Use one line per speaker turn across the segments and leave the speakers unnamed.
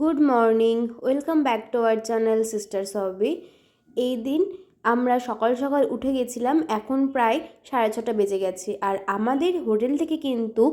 Good morning, welcome back to our channel sisters hobby এই দিন আমরা সকাল সকাল উঠে গেছিলাম, এখন প্রায় সাড়ে ছটা বেজে গেছে। আর আমাদের হোটেল থেকে কিন্তু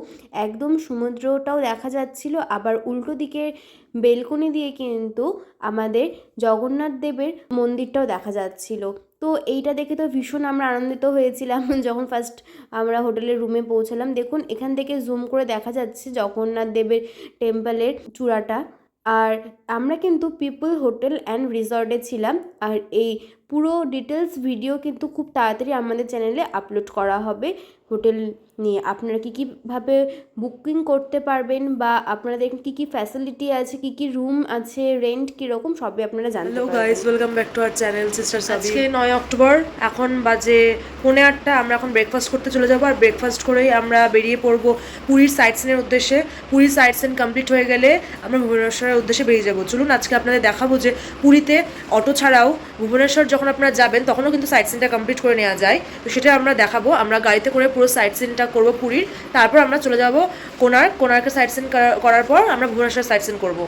একদম সমুদ্রটাও দেখা যাচ্ছিল, আবার উল্টো দিকের বেলকনি দিয়ে কিন্তু আমাদের জগন্নাথ দেবের মন্দিরটাও দেখা যাচ্ছিল। তো এইটা দেখে তো ভীষণ আমরা আনন্দিত হয়েছিলাম, যখন ফার্স্ট আমরা হোটেলের রুমে পৌঁছালাম। দেখুন, এখান থেকে জুম করে দেখা যাচ্ছে জগন্নাথ দেবের টেম্পলের চূড়াটা। আর আমরা কিন্তু পিপল হোটেল অ্যান্ড রিসর্টে ছিলাম। আর এই পুরো ডিটেলস ভিডিও কিন্তু খুব তাড়াতাড়ি আমাদের চ্যানেলে আপলোড করা হবে। হোটেল নিয়ে আপনারা কী কীভাবে বুকিং করতে পারবেন বা আপনাদের কী কী ফ্যাসিলিটি আছে কী কী রুম আছে রেন্ট কীরকম সবই আপনারা জানতে
hello guys welcome back to our channel sister আজকে নয় অক্টোবর এখন বাজে পৌনে আটটা আমরা এখন ব্রেকফাস্ট করতে চলে যাব। আর ব্রেকফাস্ট করেই আমরা বেরিয়ে পড়ব পুরীর সাইট সিনের উদ্দেশ্যে। পুরীর সাইট সিন কমপ্লিট হয়ে গেলে আমরা ভুবনেশ্বরের উদ্দেশ্যে বেরিয়ে যাব। চলুন আজকে আপনাদের দেখাবো যে পুরীতে অটো ছাড়াও ভুবনেশ্বর যখন আপনারা যাবেন তখনও কিন্তু সাইট সিনটা কমপ্লিট করে নেওয়া যায়। তো সেটা আমরা দেখাবো। আমরা গাড়িতে করে পুরো সাইট সিনটা করব পুরীর। তারপর আমরা চলে যাব কোনার্ক। কোনার্কের সাইট সিন করার পর আমরা ভুবনেশ্বর সাইট সিন করব।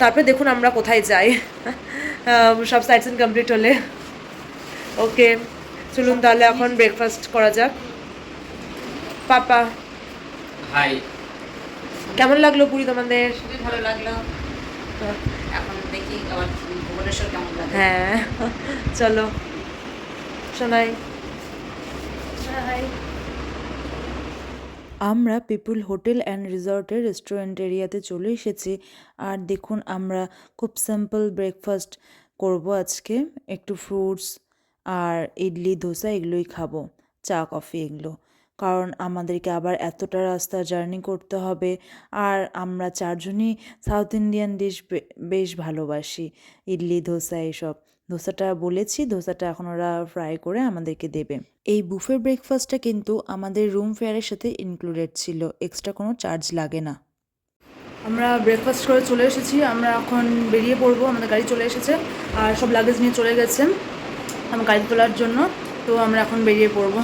তারপরে দেখুন আমরা কোথায় যাই। সব সাইট সিন কমপ্লিট হলে। ওকে চলুন তাহলে এখন ব্রেকফাস্ট করা যাক। পাপা।
হাই
কেমন লাগল পুরী তোমাদের?
ভালো লাগল। এখন দেখি আবার ভুবনেশ্বর কেমন লাগে।
হ্যাঁ চলো। শোনাই। আমরা পিপুল হোটেল অ্যান্ড রিসর্টের রেস্টুরেন্ট এরিয়াতে চলে এসেছি। আর দেখুন, আমরা খুব সিম্পল ব্রেকফাস্ট করব আজকে। একটু ফ্রুটস আর ইডলি ধোসা এগুলোই খাব। চা কফি এগুলো। কারণ আমাদেরকে আবার এতটা রাস্তা জার্নি করতে হবে। আর আমরা চারজনই সাউথ ইন্ডিয়ান ডিশ বেশ ভালোবাসি। ইডলি, ধোসা এইসব। ধোসাটা বলেছি, ধোসাটা এখন ওরা ফ্রাই করে আমাদেরকে দেবে। এই বুফে ব্রেকফাস্টটা কিন্তু আমাদের রুম ফেয়ারের সাথে ইনক্লুডেড ছিল। এক্সট্রা কোনো চার্জ লাগে না। আমরা ব্রেকফাস্ট করে চলে এসেছি। আমরা এখন বেরিয়ে পড়ব। আমাদের গাড়ি চলে এসেছে। আর সব লাগেজ নিয়ে চলে গেছে। আমার গাড়ি তোলার জন্য। তো আমরা এখন বেরিয়ে পড়ব।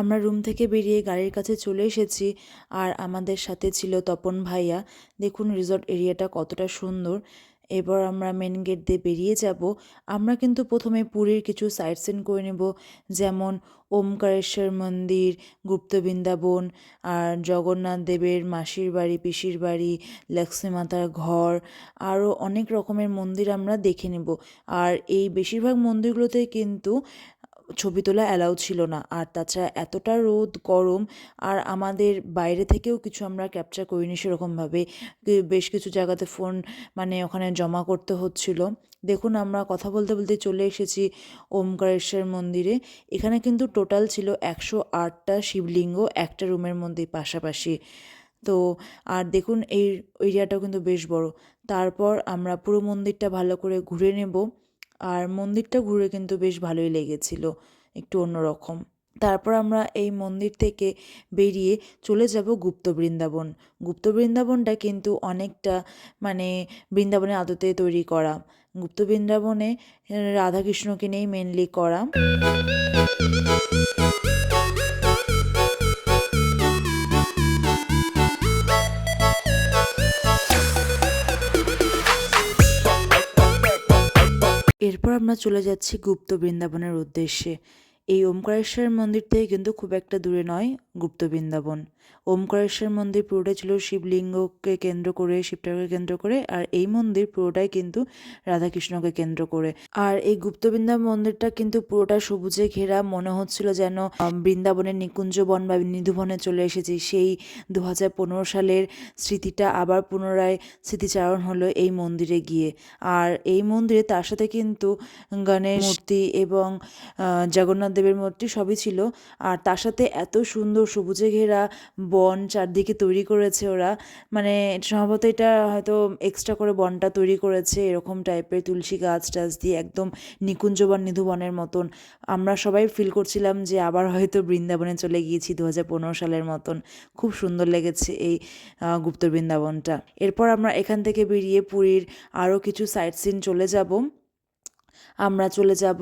আমরা রুম থেকে বেরিয়ে গাড়ির কাছে চলে এসেছি আর আমাদের সাথে ছিল তপন ভাইয়া। দেখুন রিসর্ট এরিয়াটা কতটা সুন্দর। এবার আমরা মেন গেট দিয়ে বেরিয়ে যাব। আমরা কিন্তু প্রথমে পুরীর কিছু সাইট সিন করে নেব, যেমন ওমকারেশ্বর মন্দির, গুপ্ত বৃন্দাবন, আর জগন্নাথ দেবের মাসির বাড়ি, পিসির বাড়ি, লক্ষ্মী মাতার ঘর, আরও অনেক রকমের মন্দির আমরা দেখে নেব। আর এই বেশিরভাগ মন্দিরগুলোতে কিন্তু ছবি তোলা অ্যালাউ ছিল না। আর তাছাড়া এতটা রোদ, গরম, আর আমাদের বাইরে থেকেও কিছু আমরা ক্যাপচার করিনি সেরকমভাবে। বেশ কিছু জায়গাতে ফোন মানে ওখানে জমা করতে হচ্ছিল। দেখুন আমরা কথা বলতে বলতে চলে এসেছি ওমকারেশ্বর মন্দিরে। এখানে কিন্তু টোটাল ছিল একশো আটটা শিবলিঙ্গ একটা রুমের মধ্যে পাশাপাশি। তো, আর দেখুন এই এরিয়াটাও কিন্তু বেশ বড়। তারপর আমরা পুরো মন্দিরটা ভালো করে ঘুরে নেব। আর মন্দিরটা ঘুরে কিন্তু বেশ ভালোই লেগেছিল, একটু অন্যরকম। তারপর আমরা এই মন্দির থেকে বেরিয়ে চলে যাব গুপ্ত বৃন্দাবন। গুপ্ত বৃন্দাবনটা কিন্তু অনেকটা মানে বৃন্দাবনের আদতে তৈরি করা। গুপ্ত বৃন্দাবনে রাধাকৃষ্ণকে নিয়েই মেনলি করা। এরপর আমরা চলে যাচ্ছি গুপ্ত বৃন্দাবনের উদ্দেশ্যে। এই ওমকারেশ্বর মন্দির থেকে কিন্তু খুব একটা দূরে নয় গুপ্ত বৃন্দাবন। ওমকারেশ্বর মন্দির পুরোটাই ছিল শিবলিঙ্গকে কেন্দ্র করে শিবটাকে কেন্দ্র করে, আর এই মন্দির পুরোটাই কিন্তু রাধাকৃষ্ণকে কেন্দ্র করে। আর এই গুপ্ত বৃন্দাবন মন্দিরটা কিন্তু পুরোটা সবুজে ঘেরা। মনে হচ্ছিল যেন বৃন্দাবনের নিকুঞ্জ বন বা নিধুবনে চলে এসেছি। সেই দু হাজার পনেরো সালের স্মৃতিটা আবার পুনরায় স্মৃতিচারণ হলো এই মন্দিরে গিয়ে। আর এই মন্দিরে তার সাথে কিন্তু গণেশ মূর্তি এবং জগন্নাথ দেবের মূর্তি সবই ছিল। আর তার সাথে এত সুন্দর সবুজে ঘেরা বন চারদিকে তৈরি করেছে ওরা। মানে সম্ভবত এটা হয়তো এক্সট্রা করে বনটা তৈরি করেছে এরকম টাইপের তুলসী গাছ টাছ দিয়ে একদম নিকুঞ্জ বা নিধুবনের মতন। আমরা সবাই ফিল করছিলাম যে আবার হয়তো বৃন্দাবনে চলে গিয়েছি দু হাজার পনেরো সালের মতন। খুব সুন্দর লেগেছে এই গুপ্ত বৃন্দাবনটা। এরপর আমরা এখান থেকে বেরিয়ে পুরীর আরও কিছু সাইট সিন চলে যাব। আমরা চলে যাব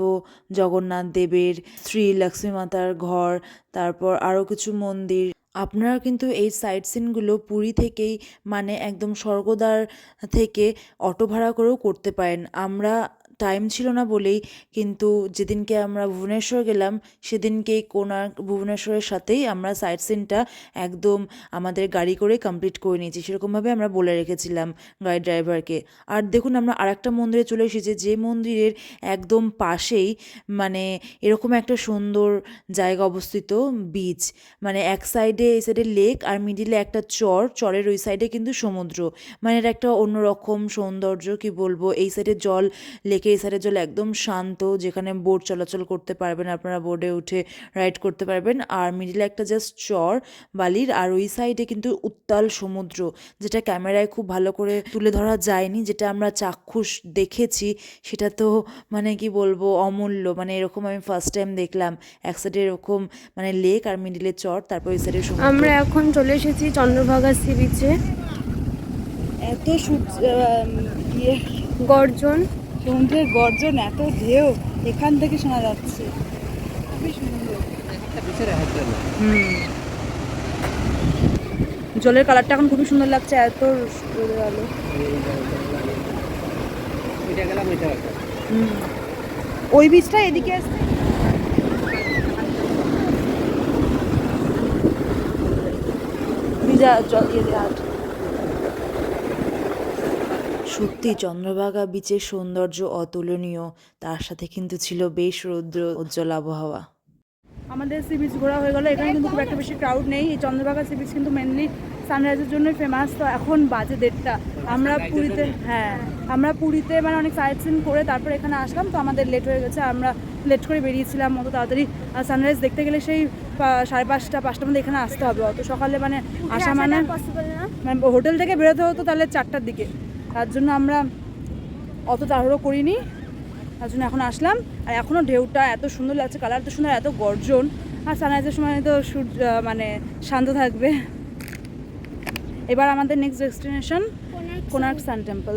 জগন্নাথ দেবের শ্রী লক্ষ্মী মাতার ঘর, তারপর আরও কিছু মন্দির। আপনারা কিন্তু এই সাইট সিনগুলো পুরী থেকেই মানে একদম স্বর্গদ্বার থেকে অটো ভাড়া করেও করতে পারেন। আমরা টাইম ছিল না বলেই কিন্তু যেদিনকে আমরা ভুবনেশ্বর গেলাম, সেদিনকেই কোনার্ক ভুবনেশ্বরের সাথেই আমরা সাইট সিনটা একদম আমাদের গাড়ি করে কমপ্লিট করে নিয়েছি। সেরকমভাবে আমরা বলে রেখেছিলাম গাড়ি ড্রাইভারকে আর দেখুন আমরা আরেকটা মন্দিরে চলে এসেছি, যে মন্দিরের একদম পাশেই মানে এরকম একটা সুন্দর জায়গা অবস্থিত বিচ মানে এক সাইডে এই সাইডে লেক আর মিডিলে একটা চর, চরের ওই সাইডে কিন্তু সমুদ্র। মানে এটা একটা অন্যরকম সৌন্দর্য, কি বলব? এই সাইডে জল লেকের এই সাইডের জল একদম শান্ত যেখানে বোট চলাচল করতে পারবেন আপনারা বোর্ডে উঠে রাইড করতে পারবেন। আর মিডিলে একটা জাস্ট চর বালির আর ওই সাইডে কিন্তু উত্তাল সমুদ্র যেটা ক্যামেরায় খুব ভালো করে তুলে ধরা যায়নি যেটা আমরা চাক্ষুষ দেখেছি সেটা তো মানে কি বলব অমূল্য। মানে এরকম আমি ফার্স্ট টাইম দেখলাম এক সাইডে এরকম মানে লেক আর মিডিলে চর তারপর ওই সাইডে সমুদ্র।
আমরা এখন চলে এসেছি চন্দ্রভাগা সি বিচে
এত সূর্য ইয়ে।
গর্জন।
সমুদ্রের গর্জন এত ঢেউ এখান থেকে শোনা যাচ্ছে। খুবই সুন্দর। হুম। জলের কালারটা এখন খুবই সুন্দর লাগছে এত রোদের আলো। হুম। ওই বীজটা এদিকে আসছে ভিজা জল ইয়ে হাট
সত্যি চন্দ্রভাগা বিচের সৌন্দর্য অতুলনীয়। তার সাথে কিন্তু ছিল বেশ রৌদ্র উজ্জ্বল আবহাওয়া।
আমাদের সি বিচ ঘোরা হয়ে গেলো। এখানে কিন্তু খুব একটা বেশি ক্রাউড নেই। এই চন্দ্রভাগা সি বিচ কিন্তু মেনলি সানরাইজের জন্যই ফেমাস তো এখন বাজে দেড়টা। আমরা পুরীতে হ্যাঁ আমরা পুরীতে মানে অনেক সাইট সিন করে তারপর এখানে আসলাম। তো আমাদের লেট হয়ে গেছে। আমরা লেট করে বেরিয়েছিলাম। অত তাড়াতাড়ি সানরাইজ দেখতে গেলে সেই সাড়ে পাঁচটা পাঁচটার মধ্যে এখানে আসতে হবে। অত সকালে মানে আসা মানে মানে হোটেল থেকে বেরোতে হতো তাহলে চারটার দিকে। তার জন্য আমরা অত তাড়াহুড়ো করিনি। তার জন্য এখন আসলাম। আর এখনও ঢেউটা এত সুন্দর লাগছে কালার তো সুন্দর এত গর্জন। আর সানরাইজের সময় তো সূর্য মানে শান্ত থাকবে। এবার আমাদের next destination Konark sun temple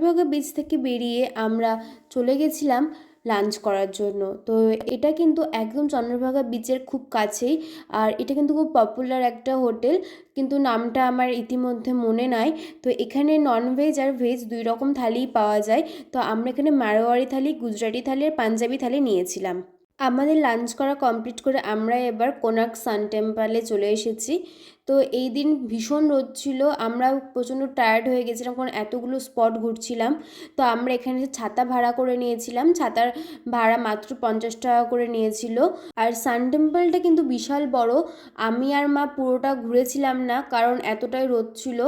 Chandrabhaga beach থেকে বেরিয়ে আমরা চলে গেছিলাম লাঞ্চ করার জন্য। তো এটা কিন্তু একদম চন্দ্রভাগা বিচের খুব কাছেই। আর এটা কিন্তু খুব পপুলার একটা হোটেল কিন্তু নামটা আমার ইতিমধ্যে মনে নাই। তো এখানে ননভেজ আর ভেজ দুই রকম থালিই পাওয়া যায়। তো আমরা এখানে মারোয়ারি থালি, গুজরাটি থালি আর পাঞ্জাবি থালি নিয়েছিলাম। আমাদের লাঞ্চ করা কমপ্লিট করে আমরা এবার কোনার্ক সান টেম্পলে চলে এসেছি। তো এই দিন ভীষণ রোদ ছিল আমরা প্রচণ্ড টায়ার্ড হয়ে গেছিলাম কারণ এতগুলো স্পট ঘুরছিলাম। তো আমরা এখানে ছাতা ভাড়া করে নিয়েছিলাম, ছাতার ভাড়া মাত্র পঞ্চাশ টাকা করে নিয়েছিল। আর সান টেম্পলটা কিন্তু বিশাল বড়, আমি আর মা পুরোটা ঘুরেছিলাম না কারণ এতটাই রোদ ছিল।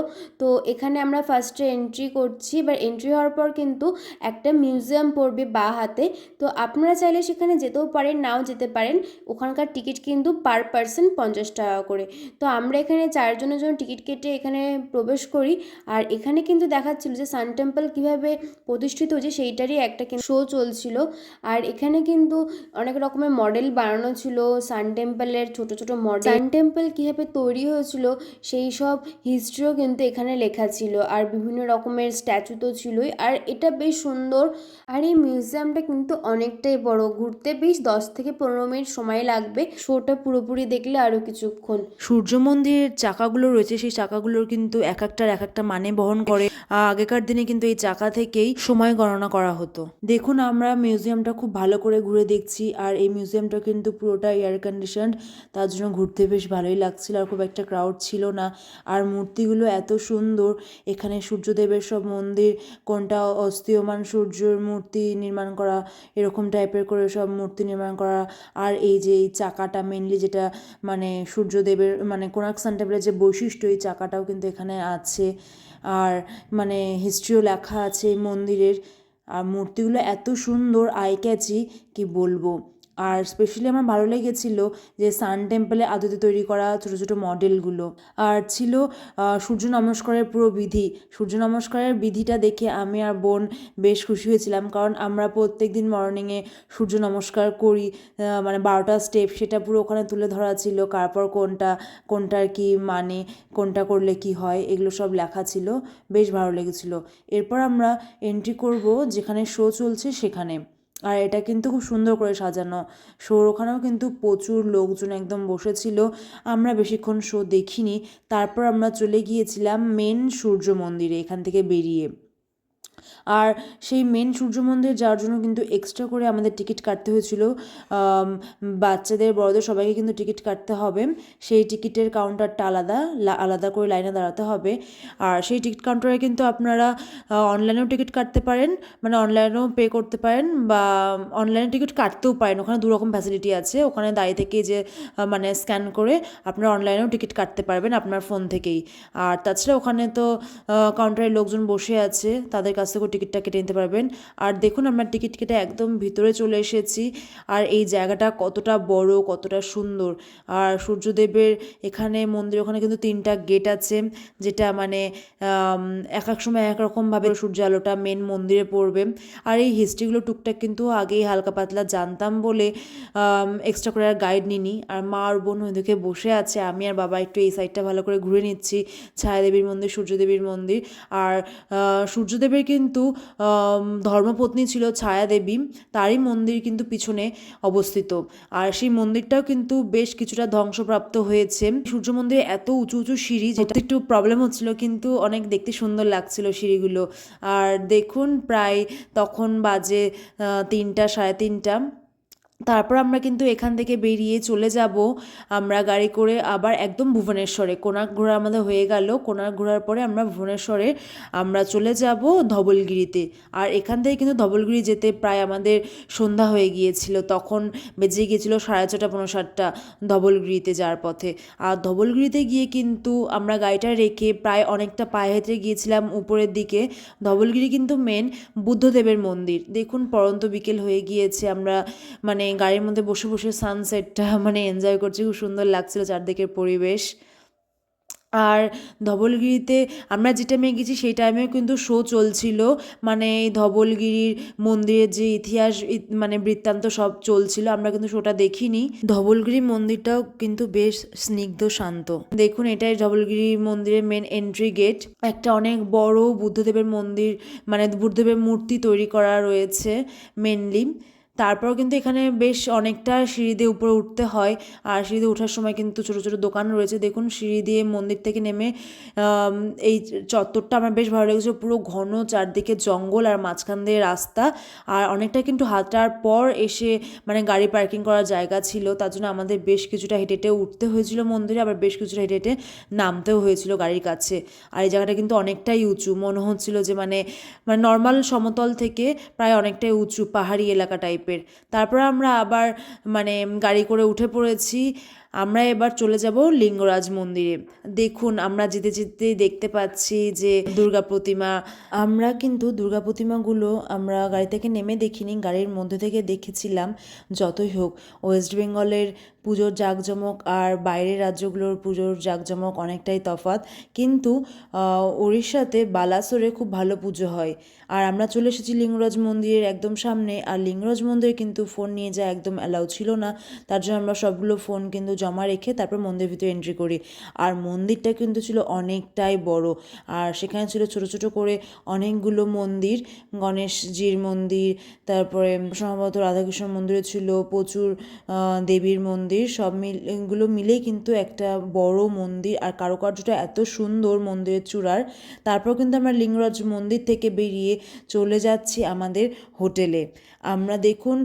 তো এখানে আমরা ফার্স্টে এন্ট্রি করছি, এবার এন্ট্রি হওয়ার পর কিন্তু একটা মিউজিয়াম পড়বে বা হাতে। তো আপনারা চাইলে সেখানে যেতেও পারেন, নাও যেতে পারেন। ওখানকার টিকিট কিন্তু পার পার্সন পঞ্চাশ টাকা করে। তো আমরা এখানে চারজনের জন্য টিকিট কেটে এখানে প্রবেশ করি। আর এখানে কিন্তু দেখাচ্ছিল যে সান টেম্পল কীভাবে প্রতিষ্ঠিত হয়েছে সেইটারই একটা শো চলছিল। আর এখানে কিন্তু অনেক রকমের মডেল বানানো ছিল। সান টেম্পলের ছোট ছোট মডেল সান টেম্পল কীভাবে তৈরি হয়েছিল সেই সব হিস্ট্রিও কিন্তু এখানে লেখা ছিল। আর বিভিন্ন রকমের স্ট্যাচু তো ছিলই। আর এটা বেশ সুন্দর। আর এই মিউজিয়ামটা কিন্তু অনেকটাই বড়। ঘুরতে বেশ দশ থেকে পনেরো মিনিট সময় লাগবে। শোটা পুরোপুরি দেখলে আরও কিছুক্ষণ।
সূর্য মন্দির যে চাকাগুলো রয়েছে, সেই চাকাগুলোর কিন্তু এক একটার এক একটা মানে বহন করে। আগেকার দিনে কিন্তু এই চাকা থেকেই সময় গণনা করা হতো। দেখুন, আমরা মিউজিয়ামটা খুব ভালো করে ঘুরে দেখছি, আর এই মিউজিয়ামটা কিন্তু পুরোটা এয়ার কন্ডিশন তার জন্য ঘুরতে বেশ ভালোই লাগছিল, আর খুব একটা ক্রাউড ছিল না। আর মূর্তিগুলো এত সুন্দর, এখানে সূর্যদেবের সব মন্দির, কোনটা অস্থিয়মান সূর্যের মূর্তি নির্মাণ করা, এরকম টাইপের করে সব মূর্তি নির্মাণ করা। আর এই যে এই চাকাটা মেনলি যেটা মানে সূর্যদেবের মানে কোনার্ক সান টেবিলের যে বৈশিষ্ট্য, এই চাকাটাও কিন্তু এখানে আছে। আর মানে হিস্ট্রিও লেখা আছে মন্দিরের। আর মূর্তিগুলো এত সুন্দর আই ক্যাচি কি বলব? আর স্পেশালি আমার ভালো লেগেছিল যে সান টেম্পলে আদতে তৈরি করা ছোটো ছোটো মডেলগুলো আর ছিল সূর্য নমস্কারের পুরো বিধি। সূর্য নমস্কারের বিধিটা দেখে আমি আর বোন বেশ খুশি হয়েছিলাম, কারণ আমরা প্রত্যেক দিন মর্নিংয়ে সূর্য নমস্কার করি মানে বারোটা স্টেপ সেটা পুরো ওখানে তুলে ধরা ছিল, কারপর কোনটা, কোনটার কি মানে কোনটা করলে কি হয়, এগুলো সব লেখা ছিল, বেশ ভালো লেগেছিল। এরপর আমরা এন্ট্রি করব যেখানে শো চলছে সেখানে। আর এটা কিন্তু খুব সুন্দর করে সাজানো। শোর ওখানেও কিন্তু প্রচুর লোকজন একদম বসেছিল। আমরা বেশিক্ষণ শো দেখিনি। তারপর আমরা চলে গিয়েছিলাম মেন সূর্য মন্দিরে, এখান থেকে বেরিয়ে। আর সেই মেন সূর্য মন্দির যাওয়ার জন্য কিন্তু এক্সট্রা করে আমাদের টিকিট কাটতে হয়েছিল। বাচ্চাদের, বড়দের সবাইকে কিন্তু টিকিট কাটতে হবে। সেই টিকিটের কাউন্টারটা আলাদা আলাদা করে লাইনে দাঁড়াতে হবে। আর সেই টিকিট কাউন্টারে কিন্তু আপনারা অনলাইনেও টিকিট কাটতে পারেন মানে অনলাইনেও পে করতে পারেন বা অনলাইনে টিকিট কাটতেও পারেন। ওখানে দু রকম ফ্যাসিলিটি আছে। ওখানে দাঁড়িয়ে থেকে যে মানে স্ক্যান করে আপনারা অনলাইনেও টিকিট কাটতে পারবেন আপনার ফোন থেকেই। আর তাছাড়া ওখানে তো কাউন্টারে লোকজন বসে আছে, তাদের কাছ থেকেও টিকিটটা কেটে নিতে পারবেন। আর দেখুন, আমরা টিকিট কেটে একদম ভিতরে চলে এসেছি। আর এই জায়গাটা কতটা বড়, কতটা সুন্দর। আর সূর্যদেবের এখানে মন্দির, ওখানে কিন্তু তিনটা গেট আছে, যেটা মানে এক এক সময় এক রকমভাবে সূর্য আলোটা মেন মন্দিরে পড়বে। আর এই হিস্ট্রিগুলো টুকটাক কিন্তু আগেই হালকা পাতলা জানতাম বলে এক্সট্রা করে আর গাইড নিনি আর মা আর বোন ওইদিকে বসে আছে, আমি আর বাবা একটু এই সাইডটা ভালো করে ঘুরে নিচ্ছি। ছায়াদেবীর মন্দির, সূর্যদেবীর মন্দির। আর সূর্যদেবের কিন্তু আম, ধর্মপত্নী ছিল ছায়া দেবী তারই মন্দির কিন্তু পিছনে অবস্থিত। আর সেই মন্দিরটাও কিন্তু বেশ কিছুটা ধ্বংসপ্রাপ্ত হয়েছে। সূর্য মন্দিরে এত উঁচু উঁচু সিঁড়ি যেটা একটু প্রবলেম হচ্ছিল কিন্তু অনেক দেখতে সুন্দর লাগছিল সিঁড়িগুলো। আর দেখুন প্রায় তখন বাজে তিনটা সাড়ে তিনটা। তারপর আমরা কিন্তু এখান থেকে বেরিয়ে চলে যাব। আমরা গাড়ি করে আবার একদম ভুবনেশ্বরে। কোনার্ক ঘোরা আমাদের হয়ে গেল। কোনার্ক ঘোরার পরে আমরা ভুবনেশ্বরে আমরা চলে যাব ধবলগিরিতে। আর এখান থেকে কিন্তু ধবলগিরি যেতে প্রায় আমাদের সন্ধ্যা হয়ে গিয়েছিল। তখন বেজে গিয়েছিল সাড়ে ছটা পনেরো সাতটা ধবলগিরিতে যাওয়ার পথে। আর ধবলগিরিতে গিয়ে কিন্তু আমরা গাড়িটা রেখে প্রায় অনেকটা পায়ে হেঁটে গিয়েছিলাম উপরের দিকে। ধবলগিরি কিন্তু মেন বুদ্ধদেবের মন্দির। দেখুন, পরন্ত বিকেল হয়ে গিয়েছে। আমরা মানে গাড়ির মধ্যে বসে বসে সানসেটটা মানে এনজয় করছি। খুব সুন্দর লাগছিল চারদিকের পরিবেশ। আর ধবলগিরিতে আমরা যে টাইমে গেছি, সেই টাইমেও কিন্তু শো চলছিল। মানে এই ধবলগিরির মন্দিরের যে ইতিহাস মানে বৃত্তান্ত সব চলছিল। আমরা কিন্তু শোটা দেখিনি। ধবলগিরি মন্দিরটাও কিন্তু বেশ স্নিগ্ধ, শান্ত। দেখুন, এটাই ধবলগিরি মন্দিরের মেন এন্ট্রি গেট একটা অনেক বড় বুদ্ধদেবের মন্দির মানে বুদ্ধদেবের মূর্তি তৈরি করা রয়েছে মেনলি তারপর কিন্তু এখানে বেশ অনেকটা সিঁড়ি দিয়ে উপরে উঠতে হয়। আর সিঁড়ি দিয়ে ওঠার সময় কিন্তু ছোটো ছোটো দোকান রয়েছে। দেখুন, সিঁড়ি দিয়ে মন্দির থেকে নেমে এই চত্বরটা আমার বেশ ভালো লেগেছে। পুরো ঘন চারদিকে জঙ্গল আর মাঝখান দিয়ে রাস্তা। আর অনেকটা কিন্তু হাঁটার পর এসে মানে গাড়ি পার্কিং করার জায়গা ছিল। তার জন্য আমাদের বেশ কিছুটা হেঁটে হেঁটে উঠতে হয়েছিল মন্দিরে, আবার বেশ কিছুটা হেঁটে হেঁটে নামতেও হয়েছিল গাড়ির কাছে। আর এই জায়গাটা কিন্তু অনেকটাই উঁচু। মনে হচ্ছিল যে মানে মানে নর্মাল সমতল থেকে প্রায় অনেকটাই উঁচু পাহাড়ি এলাকা টাইপের তারপর আমরা আবার মানে গাড়ি করে উঠে পড়েছি। আমরা এবার চলে যাব লিঙ্গরাজ মন্দিরে। দেখুন, আমরা যেতে যেতে দেখতে পাচ্ছি যে দুর্গা প্রতিমা, আমরা কিন্তু দুর্গা প্রতিমাগুলো আমরা গাড়ি থেকে নেমে দেখিনি, গাড়ির মধ্যে থেকে দেখেছিলাম যতই হোক। ওয়েস্ট বেঙ্গলের পুজোর জাঁকজমক আর বাইরের রাজ্যগুলোর পুজোর জাঁকজমক অনেকটাই তফাৎ। কিন্তু উড়িষ্যাতে বালাসোরে খুব ভালো পুজো হয়। আর আমরা চলে এসেছি লিঙ্গরাজ মন্দিরের একদম সামনে। আর লিঙ্গরাজ মন্দিরে কিন্তু ফোন নিয়ে যাওয়া একদম অ্যালাউ ছিল না। তার জন্য আমরা সবগুলো ফোন কিন্তু জমা রেখে তারপর মন্দিরের ভিতরে এন্ট্রি করি। আর মন্দিরটা কিন্তু ছিল অনেকটাই বড়। আর সেখানে ছিল ছোট ছোট করে অনেকগুলো মন্দির। গণেশজির মন্দির, তারপরে সম্ভবত রাধাকৃষ্ণ মন্দিরও ছিল, প্রচুর দেবীর মন্দির। সব মিলগুলো মিলেই কিন্তু একটা বড় মন্দির। আর কারুকার্যটা এত সুন্দর মন্দিরের চূড়ার। তারপর কিন্তু আমরা লিঙ্গরাজ মন্দির থেকে বেরিয়ে চলে যাচ্ছি আমাদের হোটেলে। আমরা দেখুন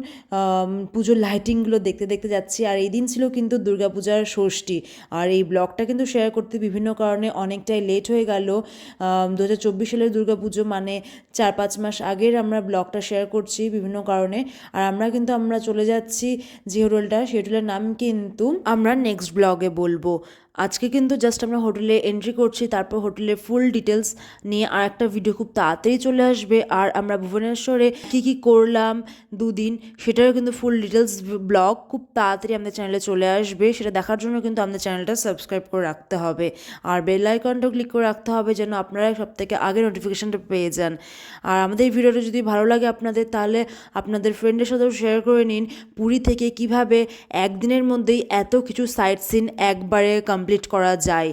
পুজোর লাইটিংগুলো দেখতে দেখতে যাচ্ছি। আর এই দিন ছিল কিন্তু দুর্গাপূজার ষষ্ঠী। আর এই ব্লগটা কিন্তু শেয়ার করতে বিভিন্ন কারণে অনেকটাই লেট হয়ে গেল। দু হাজার চব্বিশ সালের দুর্গাপুজো মানে চার পাঁচ মাস আগের আমরা ব্লগটা শেয়ার করছি বিভিন্ন কারণে। আর আমরা কিন্তু আমরা চলে যাচ্ছি যে হোটেলটা সেই হোটেলের নাম কিন্তু আমরা নেক্সট ব্লগে বলব। আজকে কিন্তু জাস্ট আমরা হোটেলে এন্ট্রি করছি, তারপর হোটেলের ফুল ডিটেলস নিয়ে আর একটা ভিডিও খুব তাড়াতাড়ি চলে আসবে। আর আমরা ভুবনেশ্বরে কী কী করলাম দুদিন সেটারও কিন্তু ফুল ডিটেলস ব্লগ খুব তাড়াতাড়ি আমাদের চ্যানেলে চলে আসবে। সেটা দেখার জন্য কিন্তু আমাদের চ্যানেলটা সাবস্ক্রাইব করে রাখতে হবে। আর বেল আইকনটাও ক্লিক করে রাখতে হবে যেন আপনারা সব থেকে আগে নোটিফিকেশানটা পেয়ে যান। আর আমাদের এই ভিডিওটা যদি ভালো লাগে আপনাদের, তাহলে আপনাদের ফ্রেন্ডের সাথেও শেয়ার করে নিন। পুরী থেকে কীভাবে একদিনের মধ্যেই এত কিছু সাইট সিন একবারে কমপ্লিট করা যায়।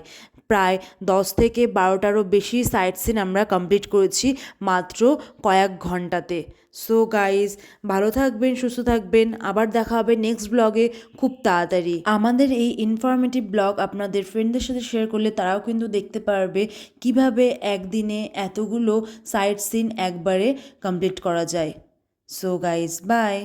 প্রায় দশ থেকে বারোটারও বেশি সাইট সিন আমরা কমপ্লিট করেছি মাত্র কয়েক ঘন্টাতে। সো গাইজ ভালো থাকবেন, সুস্থ থাকবেন। আবার দেখা হবে নেক্সট ব্লগে খুব তাড়াতাড়ি। আমাদের এই ইনফরমেটিভ ব্লগ আপনাদের ফ্রেন্ডদের সাথে শেয়ার করলে তারাও কিন্তু দেখতে পারবে কীভাবে একদিনে এতগুলো সাইট সিন একবারে কমপ্লিট করা যায়। So guys bye